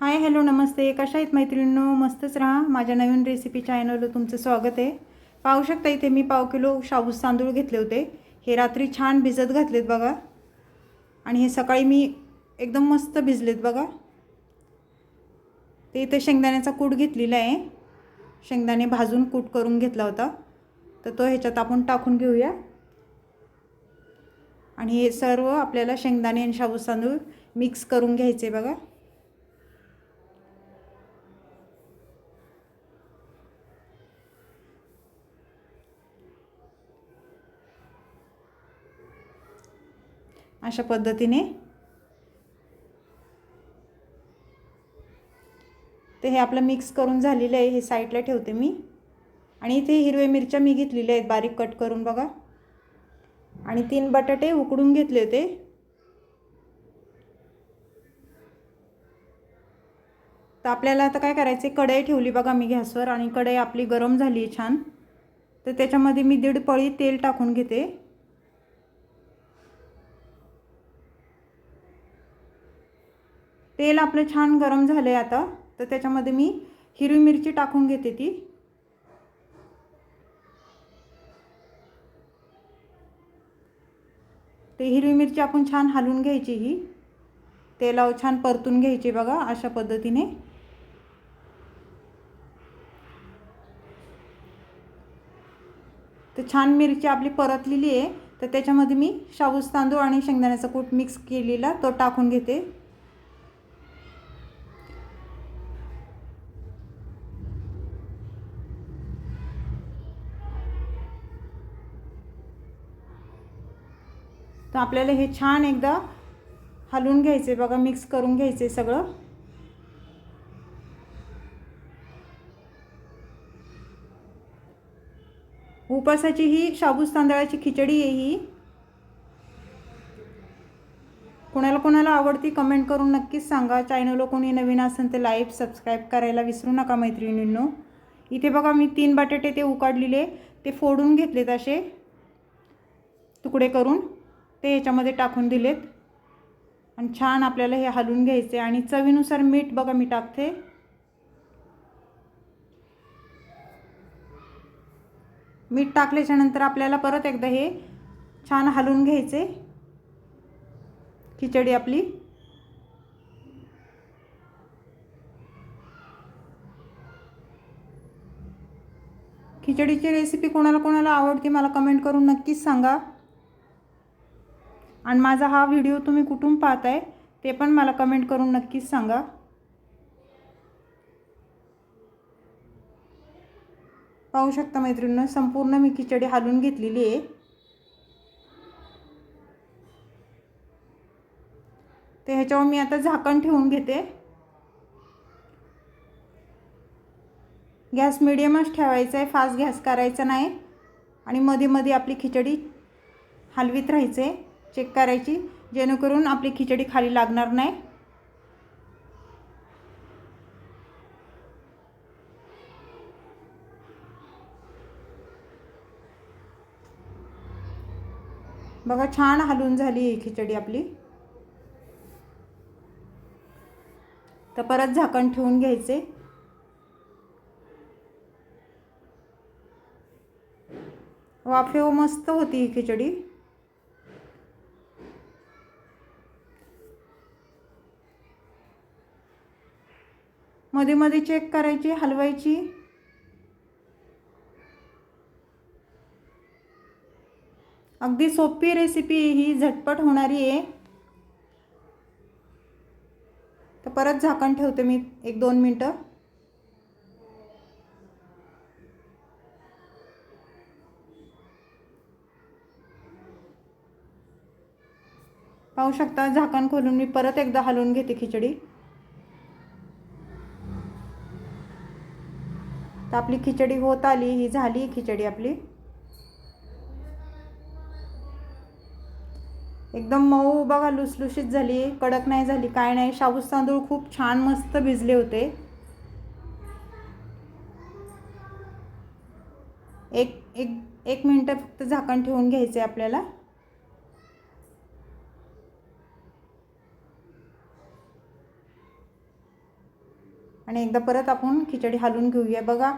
Hi hello नमस्ते. कशा आहेत मैत्रिणींनो? मस्तच राहा. माझ्या नवीन रेसिपी चॅनलवर तुमचं स्वागत आहे. पाहू शकता इथे मी पाव किलो शाबूस तांदूळ घेतले होते. हे रात्री छान भिजत घातलेत बघा. आणि हे सकाळी मी एकदम मस्त भिजलेत बघा. ते इथे शेंगदाण्याचा कूट घेतलेला आहे. शेंगदाणे भाजून कूट करून घेतला होता. तर तो ह्याच्यात आपण टाकून घेऊया. आणि हे सर्व आपल्याला शेंगदाणे आणि शाबूस तांदूळ मिक्स करून घ्यायचे बघा. अशा पद्धतीने. ते हे आपलं मिक्स करून झालेलं आहे हे साईडला ठेवते मी. आणि इथे हिरव्या मिरच्या मी घेतलेल्या आहेत बारीक कट करून बघा. आणि तीन बटाटे उकडून घेतले होते. तर आपल्याला आता काय करायचे कढई ठेवली बघा मी गॅसवर आणि कढई आपली गरम झाली आहे छान. तर त्याच्यामध्ये मी दीड पळी तेल टाकून घेते. तेल आपलं छान गरम झालं आहे आता. तर त्याच्यामध्ये मी हिरवी मिरची टाकून घेते ती. ते हिरवी मिरची आपण छान हलवून घ्यायची ही. तेलावर छान परतून घ्यायची बघा अशा पद्धतीने. तर छान मिरची आपली परतलेली आहे. तर त्याच्यामध्ये मी शाबूस तांदूळ आणि शेंगदाण्याचा कूट मिक्स केलेला तो टाकून घेते. तर आपल्याला हे छान एकदा हलवून घ्यायचे बघा मिक्स करून घ्यायचे सगळं. उपासाची ही शाबूस तांदळाची खिचडी आहे ही. कोणाला कोणाला आवडती कमेंट करून नक्कीच सांगा. चॅनलला कोणी नवीन असेल तर लाईक सबस्क्राईब करायला विसरू नका मैत्रिणींनो. इथे बघा मी तीन बटाटे ते उकाडलेले ते फोडून घेतलेत असे. तुकडे करून. ते ह्याच्यामध्ये टाकून दिलेत. आणि छान आपल्याला हे हलवून घ्यायचे आणि चवीनुसार मीठ बघा मी टाकते. मीठ टाकल्याच्यानंतर आपल्याला परत एकदा हे छान हलवून घ्यायचे खिचडी आपली. खिचडीची रेसिपी कोणाला कोणाला आवडते मला कमेंट करून नक्कीच सांगा. आणि माझा हा व्हिडिओ तुम्ही कुठून पाहताय ते पण मला कमेंट करून नक्कीच सांगा. पाहू शकता मैत्रिणीनं संपूर्ण मी खिचडी हालून घेतलेली आहे. ते ह्याच्यावर मी आता झाकण ठेवून घेते. गॅस मिडियमच ठेवायचा आहे फास्ट गॅस करायचा नाही. आणि मध्ये मध्ये आपली खिचडी हलवीत राहायचे. चेक करायची जेणेकरून आपली खिचडी खाली लागणार नाही. बघा छान हलून झाली ही खिचडी आपली. तर परत झाकण ठेवून घ्यायचे. वाफेव मस्त होती ही खिचडी. मध्ये मध्ये चेक करायची हलवायची. अगदी सोपी रेसिपी ही झटपट होणारी आहे. तर परत झाकण ठेवते मी एक दोन मिनटं. पाहू शकता झाकण खोलून मी परत एकदा हलवून घेते खिचडी. तर आपली खिचडी होत आली ही झाली खिचडी आपली. एकदम मऊ बघा लुसलुशीत झाली कडक नाही झाली काय नाही. शाबूस तांदूळ खूप छान मस्त भिजले होते. एक एक एक मिनटं फक्त झाकण ठेवून घ्यायचे आपल्याला. आणि एकदा परत आपण खिचडी हलवून घेऊया. बघा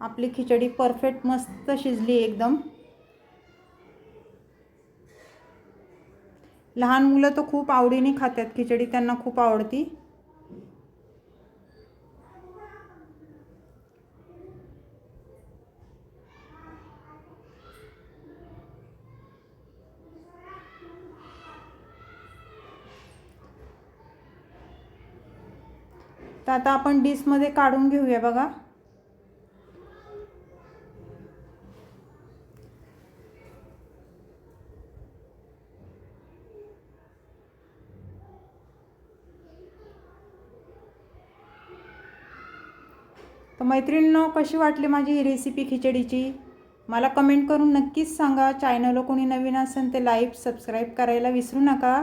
आपली खिचडी परफेक्ट मस्त शिजली एकदम. लहान मुलं तर खूप आवडीने खातात. खिचडी त्यांना खूप आवडती. तर आता आपण डिशमध्ये काढून घेऊया बघा. तर मैत्रिणींनो कशी वाटली माझी ही रेसिपी खिचडीची? मला कमेंट करून नक्कीच सांगा. चॅनलला कोणी नवीन असेल ते लाईक सबस्क्राईब करायला विसरू नका.